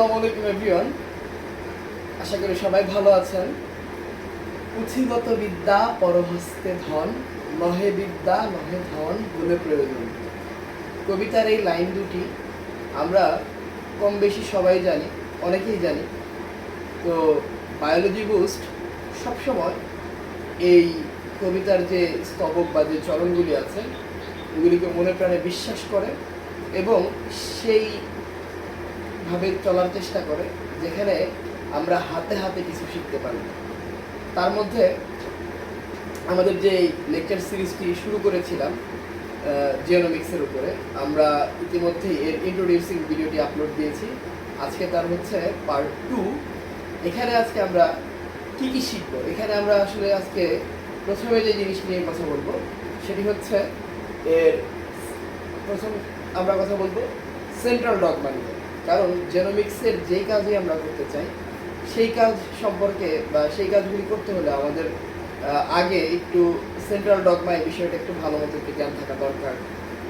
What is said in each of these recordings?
আসসালামু আলাইকুম এভরিওয়ান আশা করি সবাই ভালো আছেন। পুঁথিগত বিদ্যা, পরহস্তে ধন নহে বিদ্যা নহে ধন বলে প্রয়োজন। কবিতার এই লাইন দুটি আমরা কম বেশি সবাই জানি, অনেকেই জানি। তো বায়োলজি বুস্ট সবসময় এই কবিতার যে স্তবক বা যে চরণগুলি আছে, এগুলিকে মনে প্রাণে বিশ্বাস করে এবং সেই ভাবে চলার চেষ্টা করে যেখানে আমরা হাতে হাতে কিছু শিখতে পারি। তার মধ্যে আমাদের যে লেকচার সিরিজটি শুরু করেছিলাম জিওনমিক্সের উপরে, আমরা ইতিমধ্যেই এর ইন্ট্রোডিউসিং ভিডিওটি আপলোড দিয়েছি। আজকে তার হচ্ছে পার্ট টু এখানে আজকে আমরা কি কি শিখব? এখানে আমরা আসলে আজকে প্রথমে যে জিনিস নিয়ে কথা বলব, সেটি হচ্ছে এর প্রথম আমরা কথা বলব সেন্ট্রাল ডগমা নিয়ে। কারণ জেনোমিক্সের যেই কাজই আমরা করতে চাই, সেই কাজ সম্পর্কে বা সেই কাজগুলি করতে হলে আমাদের আগে একটু সেন্ট্রাল ডগমা এই বিষয়টা একটু ভালো মতো একটু জ্ঞান থাকা দরকার।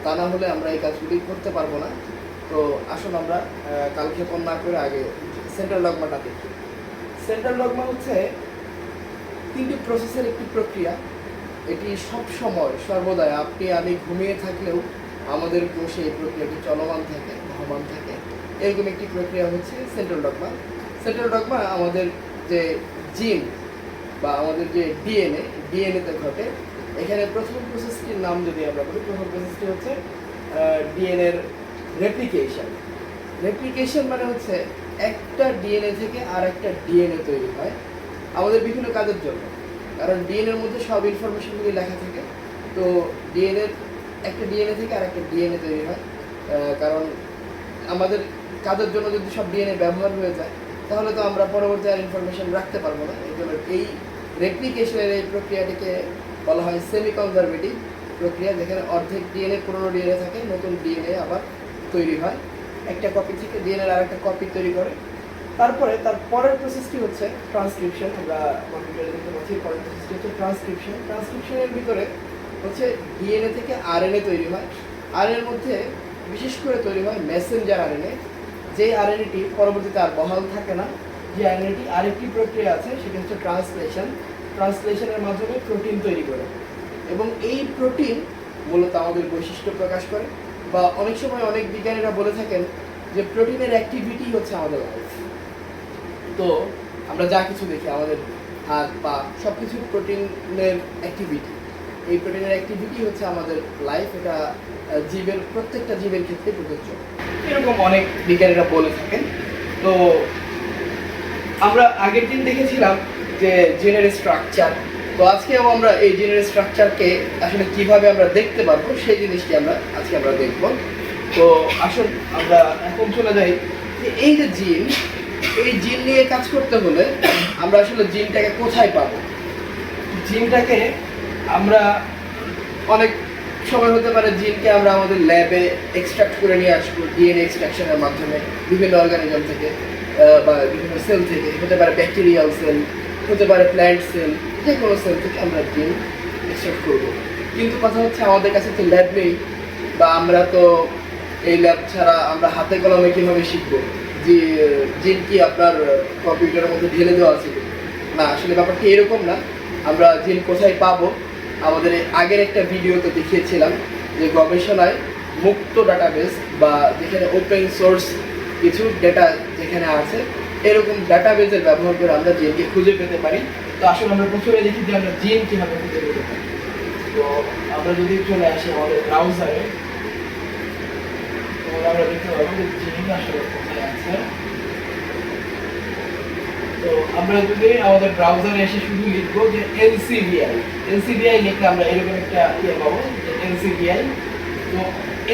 তা না হলে আমরা এই কাজগুলি করতে পারব না। তো আসুন আমরা কালক্ষেপণ না করে আগে সেন্ট্রাল ডগমাটা দেখি। সেন্ট্রাল ডগমা হচ্ছে তিনটি প্রসেসের একটি প্রক্রিয়া। এটি সব সময়, সর্বদাই আপনি আমি ঘুমিয়ে থাকলেও আমাদের কোষে এই প্রক্রিয়াটি চলমান থাকে বহমান থাকে। এরকম একটি প্রক্রিয়া হচ্ছে সেন্ট্রাল ডগমা সেন্ট্রাল ডগমা আমাদের যে জিন বা আমাদের যে ডিএনএ ডিএনএতে ঘটে। এখানে প্রথম প্রসেসটির নাম যদি আমরা বলি, প্রথম প্রসেসটি হচ্ছে ডিএনএর রেপ্লিকেশন রেপ্লিকেশন মানে হচ্ছে একটা ডিএনএ থেকে আর একটা ডিএনএ তৈরি হয় আমাদের বিভিন্ন কাজের জন্য। কারণ ডিএনএর মধ্যে সব ইনফরমেশনগুলি লেখা থাকে। তো ডিএনএ একটা ডিএনএ থেকে আর একটা ডিএনএ তৈরি হয়। কারণ আমাদের কাজের জন্য যদি সব ডিএনএ ব্যবহার হয়ে যায়, তাহলে তো আমরা পরবর্তী আর ইনফরমেশন রাখতে পারব না। এই জন্য এই রেপ্লিকেশনের এই প্রক্রিয়াটিকে বলা হয় সেমি কনজারভেটিভ প্রক্রিয়া, যেখানে অর্ধেক ডিএনএ, পুরনো ডিএনএ থাকে, নতুন ডিএনএ আবার তৈরি হয়। একটা কপি থেকে ডিএনএ আর একটা কপি তৈরি করে। তারপরে তার পরের প্রসেসটি হচ্ছে ট্রান্সক্রিপশন আমরা কম্পিউটারে দেখতে পাচ্ছি, পরের প্রসেসটি হচ্ছে ট্রান্সক্রিপশন ট্রান্সক্রিপশনের ভিতরে হচ্ছে ডিএনএ থেকে আরএনএ তৈরি হয়। আরএনএর মধ্যে বিশেষ করে তৈরি হয় মেসেঞ্জার আরএনএ যে আরএনএটি পরবর্তীতে আর বহাল থাকে না, যে আরএনএটি আরেকটি প্রক্রিয়া আছে, সেটি হচ্ছে ট্রান্সলেশন ট্রান্সলেশনের মাধ্যমে প্রোটিন তৈরি করে। এবং এই প্রোটিন মূলত আমাদের বৈশিষ্ট্য প্রকাশ করে। বা অনেক সময় অনেক বিজ্ঞানীরা বলে থাকেন যে প্রোটিনের অ্যাক্টিভিটি হচ্ছে আমাদের লাইফ তো আমরা যা কিছু দেখি, আমাদের হাত, পা সব কিছু প্রোটিনের অ্যাক্টিভিটি এই প্রোটিনের অ্যাক্টিভিটি হচ্ছে আমাদের লাইফ এটা জীবের, প্রত্যেকটা জীবের ক্ষেত্রে প্রযোজ্য। এরকম অনেক বিজ্ঞানীরা বলে থাকেন। তো আমরা আগের দিন দেখেছিলাম যে জেনের স্ট্রাকচার তো আজকেও আমরা এই জেনের স্ট্রাকচারকে আসলে কীভাবে আমরা দেখতে পারব সেই জিনিসটি আমরা, আজকে আমরা দেখব। তো আসুন, আমরা এখন চলে যাই। যে এই যে জিন এই জিন নিয়ে কাজ করতে হলে আমরা আসলে জিনটাকে কোথায় পাবো? জিনটাকে আমরা অনেক সময় হতে পারে জিনকে আমরা আমাদের ল্যাবে এক্সট্রাক্ট করে নিয়ে আসব ডিএনএ এক্সট্রাকশনের মাধ্যমে বিভিন্ন অর্গানিজম থেকে বা বিভিন্ন সেল থেকে। হতে পারে ব্যাকটেরিয়াল সেল হতে পারে প্ল্যান্ট সেল যে কোনো সেল থেকে আমরা জিন এক্সট্রাক্ট করব। কিন্তু কথা হচ্ছে আমাদের কাছে তো ল্যাব নেই, বা আমরা তো এই ল্যাব ছাড়া আমরা হাতে কলমে কীভাবে শিখব? যে, জিন কি আপনার কম্পিউটারের মধ্যে ঢেলে দেওয়া আছে? না, আসলে ব্যাপারটা এরকম না। আমরা জিন কোথায় পাবো? আমাদের আগের একটা ভিডিওতে দেখিয়েছিলাম যে গবেষণায় মুক্ত ডাটাবেস বা যেখানে ওপেন সোর্স কিছু ডেটা যেখানে আছে, এরকম ডাটাবেসের ব্যবহার করে আমরা জিনকে খুঁজে পেতে পারি। তো আসলে আমরা প্রথমে দেখি যে আমরা জিন কীভাবে খুঁজে পেতে পারি। তো আমরা যদি চলে আসি আমাদের ব্রাউজারে তাহলে আমরা দেখতে পাবো যে জিন আসলে কোথায় আছে। তো আমরা যদি আমাদের ব্রাউজারে এসে শুধু লিখব যে এনসিবিআই এনসিবিআই লিখলে আমরা এরকম একটা ইয়ে পাবো যে এনসিবিআই তো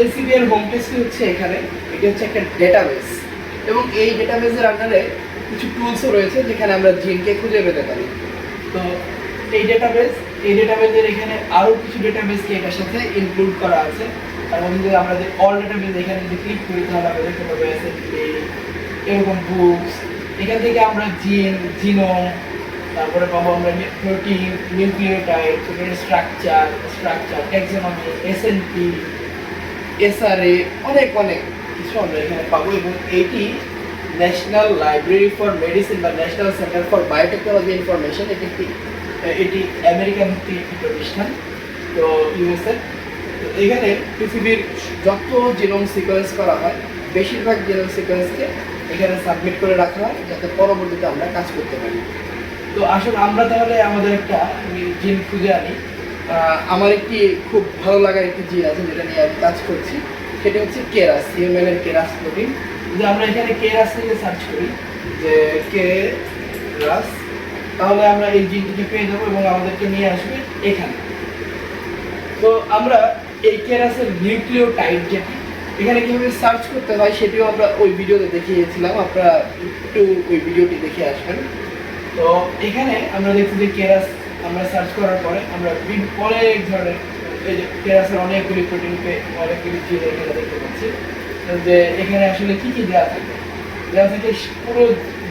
এনসিবিআই হোম পেজটি হচ্ছে এখানে, এটি হচ্ছে একটা ডেটাবেস এবং এই ডেটাবেসের আন্ডারে কিছু টুলসও রয়েছে যেখানে আমরা জিনকে খুঁজে পেতে পারি। তো এই ডেটাবেস এই ডেটাবেসের এখানে আরও কিছু ডেটাবেসকে এটার সাথে ইনক্লুড করা আছে। তার মধ্যে যদি আমরা যে অল ডেটাবেস এখানে যদি ক্লিক করি, তাহলে আমরা দেখতে এরকম বুকস এখান থেকে আমরা জিন, জিনোম, তারপরে পাবো আমরা protein, nucleotide structure structure taxonomy SNP SRA অনেক অনেক কিছু আমরা এখানে পাবো এবং এটি ন্যাশনাল লাইব্রেরি ফর মেডিসিন বা national centre for biotechnology information এটি একটি, এটি আমেরিকান একটি প্রতিষ্ঠান, তো ইউএসএ তো এখানে পৃথিবীর যত জিনোম সিকোয়েন্স করা হয়, বেশিরভাগ জিনোম সিকোয়েন্সকে এখানে সাবমিট করে রাখা হয় যাতে পরবর্তীতে আমরা কাজ করতে পারি। তো আসলে আমরা তাহলে আমাদের একটা জিন খুঁজে আনি। আমার একটি খুব ভালো লাগার একটি জিন আছে যেটা নিয়ে আমি কাজ করছি। সেটা হচ্ছে কেরাস এর কেরাস প্রোটিন। যদি আমরা এখানে কেরাস থেকে সার্চ করি, যে কেরাস, তাহলে আমরা এই জিনটিকে পেয়ে যাব এবং আমাদেরকে নিয়ে আসবে এখানে। তো আমরা এই কেরাসের নিউক্লিও টাইপ যেটি এখানে কীভাবে সার্চ করতে হয় সেটিও আমরা ওই ভিডিওতে দেখিয়েছিলাম, আপনারা একটু ওই ভিডিওটি দেখে আসবেন। তো এখানে আমরা দেখছি যে কেরাস আমরা সার্চ করার পরে আমরা অনেক ধরনের, এই যে কেরাসের অনেকগুলি প্রোটিন পে অনেকগুলি জিন এখানে দেখতে পাচ্ছি। যে এখানে আসলে কি কি দেওয়া থাকে? দেওয়া থাকে পুরো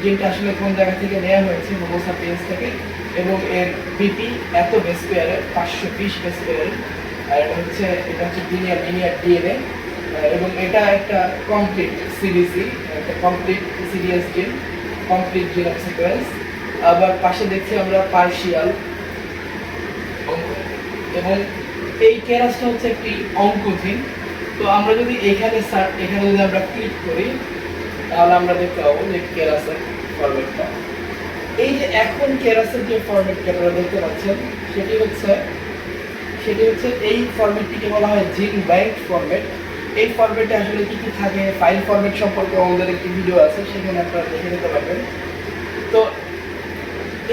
জিনটা আসলে কোন জায়গা থেকে নেওয়া হয়েছে হোমোসা পেজ থেকে, এবং এর বিপি এত বেস পেয়ারের পাঁচশো বিশ বেস পেয়ারের আর হচ্ছে এটা হচ্ছে লিনিয়ার লিনিয়ার ডিএনএ এবং এটা একটা কমপ্লিট সিডিসি একটা complete serious gene complete genome sequence আবার পাশে দেখছি আমরা পার্শিয়াল এবং এই কেরাসটা হচ্ছে একটি অঙ্কোজিন তো আমরা যদি এখানে সার এখানে যদি আমরা ক্লিক করি, তাহলে আমরা দেখতে পাবো যে কেরাসের ফরম্যাটটা এই যে এখন কেরাসের যে ফরম্যাটটি আপনারা দেখতে পাচ্ছেন, সেটি হচ্ছে সেটি হচ্ছে এই ফরম্যাটটিকে বলা হয় জিন ব্যাংক ফরম্যাট এই ফরম্যাটে আসলে কি কি থাকে ফাইল ফরম্যাট সম্পর্কে আমাদের একটি ভিডিও আছে, সেখানে আপনারা দেখে নিতে পারবেন। তো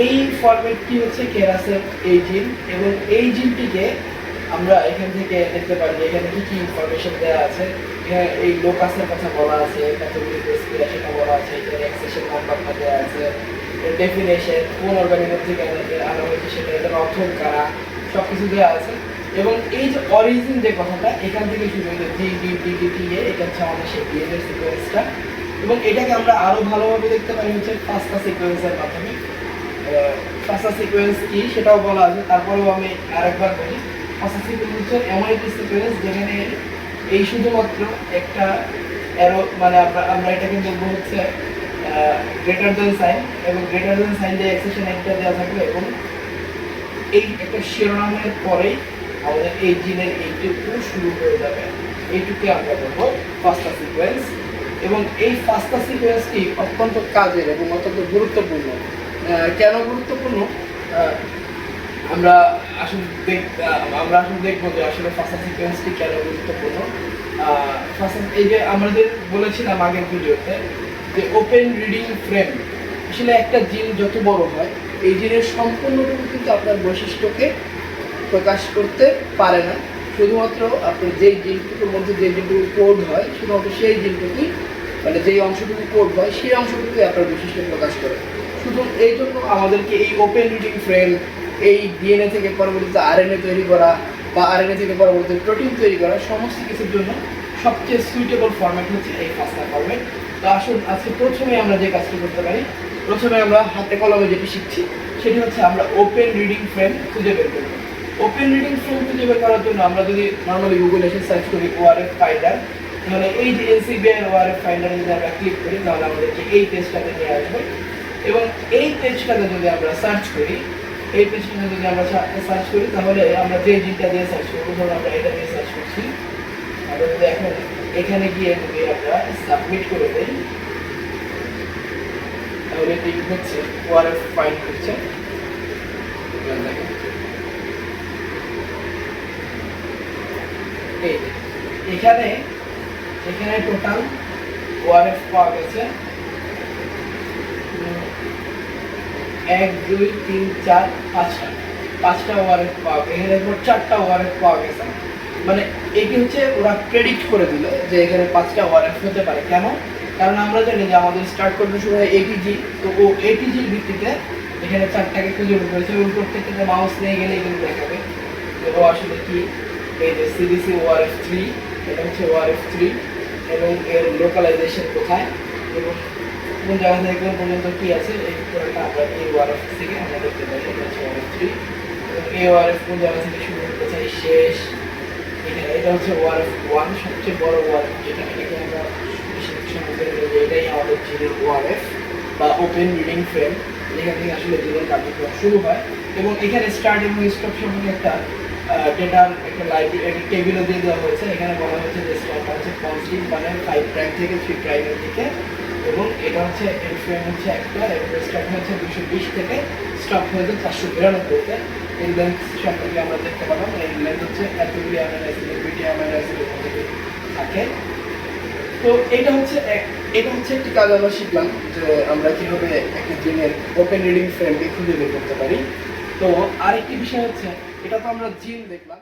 এই ফরম্যাটটি হচ্ছে কেরাসের এই জিন এবং এই জিনটিকে আমরা এখান থেকে দেখতে পারি এখানে কি কি ইনফরমেশন দেওয়া আছে। এখানে এই লোকাসের কথা বলা আছে রেসিপি সেটা বলা আছে, এখানে এক্সেশন নাম্বারটা দেওয়া আছে ডেফিনেশন কোন অর্গানিজম থেকে আমাদের আনা হয়েছে, সেটা এটার অর্থন কারা সব কিছু দেওয়া আছে। এবং এই যে অরিজিন যে কথাটা, এখান থেকে শুরু হয়েছে G D D D T A এটা হচ্ছে আমাদের সেই ডিএনএ সিকোয়েন্সটা এবং এটাকে আমরা আরও ভালোভাবে দেখতে পারি হচ্ছে পাঁচটা সিকোয়েন্সের মাধ্যমে। ফাঁসা সিকোয়েন্স কি সেটাও বলা আছে, তারপরেও আমি আরেকবার বলি। ফাঁসা সিকোয়েন্স হচ্ছে এমন একটি সিকোয়েন্স যেখানে এই শুধুমাত্র একটা অ্যারো মানে আমরা আমরা এটাকে দেখব হচ্ছে গ্রেটার দেন সাইন এবং গ্রেটার দেন সাইন দিয়ে এক্সেশন একটা দেওয়া থাকবে এবং এই একটা শিরোনামের পরেই আমাদের এই জিনের এইটুকু শুরু হয়ে যাবে। এইটুকুকে আমরা বলব ফাস্টা সিকোয়েন্স এবং এই ফাস্টা সিকোয়েন্সটি অত্যন্ত কাজের এবং অত্যন্ত গুরুত্বপূর্ণ। কেন গুরুত্বপূর্ণ? আমরা আসলে দেখ আমরা আসলে দেখব যে আসলে ফাস্টা সিকোয়েন্সটি কেন গুরুত্বপূর্ণ। ফাস্ট এই যে আমাদের বলেছিলাম আগের ভিডিওতে যে ওপেন রিডিং ফ্রেম আসলে একটা জিন যত বড় হয়, এই জিনের সম্পূর্ণটুকু কিন্তু আপনার বৈশিষ্ট্যকে প্রকাশ করতে পারে না। শুধুমাত্র আপনার যেই জিনটুকুর মধ্যে যে জিনটুকু কোড হয়, শুধুমাত্র সেই জিনটুকুই মানে যেই অংশটুকু কোড হয়, সেই অংশটুকুই আপনার বৈশিষ্ট্য প্রকাশ করে। শুধু এই জন্য আমাদেরকে এই ওপেন রিডিং ফ্রেম এই ডিএনএ থেকে পরবর্তীতে আরএনএ তৈরি করা বা আরএনএ থেকে পরবর্তীতে প্রোটিন তৈরি করা, সমস্ত কিছুর জন্য সবচেয়ে সুইটেবল ফরম্যাট হচ্ছে এই ফাস্টা ফরম্যাট তো আসুন, আজকে প্রথমে আমরা যে কাজটি করতে পারি, প্রথমে আমরা হাতে কলমে যেটি শিখছি, সেটি হচ্ছে আমরা ওপেন রিডিং ফ্রেম খুঁজে বের করব। ওপেন রিডিং খুঁজে বের করার জন্য আমরা যদি নর্মালি গুগল এসে সার্চ করি ওআরএফ ফাইন্ডার তাহলে এই যে এনসিবিআই ওআরএফ ফাইন্ডারে যদি আমরা ক্লিক করি, তাহলে আমাদেরকে এই পেজটাতে নিয়ে আসবে। এবং এই পেজটাতে যদি আমরা সার্চ করি, এই পেজটাতে যদি আমরা সার্চ করি, তাহলে আমরা যে জিনটা দিয়ে সার্চ করব, ধরুন আমরা এটা দিয়ে সার্চ করছি। আমরা যদি এখন এখানে গিয়ে যদি আমরা সাবমিট করে দেই, তাহলে এটি হচ্ছে ওআরএফ ফাইন্ড হচ্ছে। এই এখানে এখানে টোটাল ওআরএফ পাওয়া গেছে। এক, দুই, তিন, চার, পাঁচটা। পাঁচটা ওয়ারেন্ট পাওয়া এখানে মোট চারটা ওয়ারেন্ট পাওয়া গেছে। মানে এটি হচ্ছে ওরা প্রেডিক্ট করে দিল যে এখানে পাঁচটা ওয়ারেন্ট হতে পারে। কেন? কারণ আমরা জানি যে আমাদের স্টার্ট করতে শুরু হয় এটিজি তো ও এটিজির ভিত্তিতে এখানে চারটাকে খুঁজে বের করেছে এবং প্রত্যেকটাতে মাউস নিয়ে গেলে এগুলো দেখাবে ও আসলে কি এই যে সিডিসি ওয়ারএফ থ্রি এটা হচ্ছে ওয়ারএফ থ্রি এবং এর লোকালাইজেশন কোথায়? এবং কোন জায়গা থেকে পর্যন্ত কি আছে? এই পুরোটা আমরা এই ওয়ারএফ থেকে আমরা দেখতে পাই এটা হচ্ছে ওয়ারএফ থ্রি এবং এই ওয়ারএফ কোন জায়গা থেকে শুরু চাই? শেষ। এখানে, এটা হচ্ছে ওয়ারএফ ওয়ান সবচেয়ে বড় ওয়ারএফ যেটা এটাকে আমরা এটাই আমাদের জিনের ওয়ারেফ বা ওপেন রিডিং ফ্রেম এখান থেকে আসলে জিনের কার্যক্রম শুরু হয়। এবং এখানে স্টার্ট এবং স্টপ সম্পর্কে একটা ডেটার একটা লাইব্রেরি একটা টেবিলও দিয়ে দেওয়া হয়েছে। এখানে বলা হয়েছে যে স্টপ হচ্ছে পজিটিভ মানে ফাইভ প্রাইম থেকে থ্রি প্রাইমের দিকে। এবং এটা হচ্ছে এর হচ্ছে একটা, এবং স্টপ হচ্ছে দুশো বিশ থেকে স্টপ হয়েছে চারশো বিরানব্বইতে। এর লেন্থ সম্পর্কে আমরা দেখতে পেলাম এর লেন্থ হচ্ছে এতগুলি অ্যাসিড বিটি অ্যাসিড থাকে। তো এটা হচ্ছে এক- এটা হচ্ছে একটি কাজ আমরা শিখলাম যে আমরা কীভাবে একটা জিনের ওপেন রিডিং ফ্রেমকে খুঁজে বের করতে পারি। তো আরেকটি বিষয় হচ্ছে এটা তো আমরা জিন দেখলাম।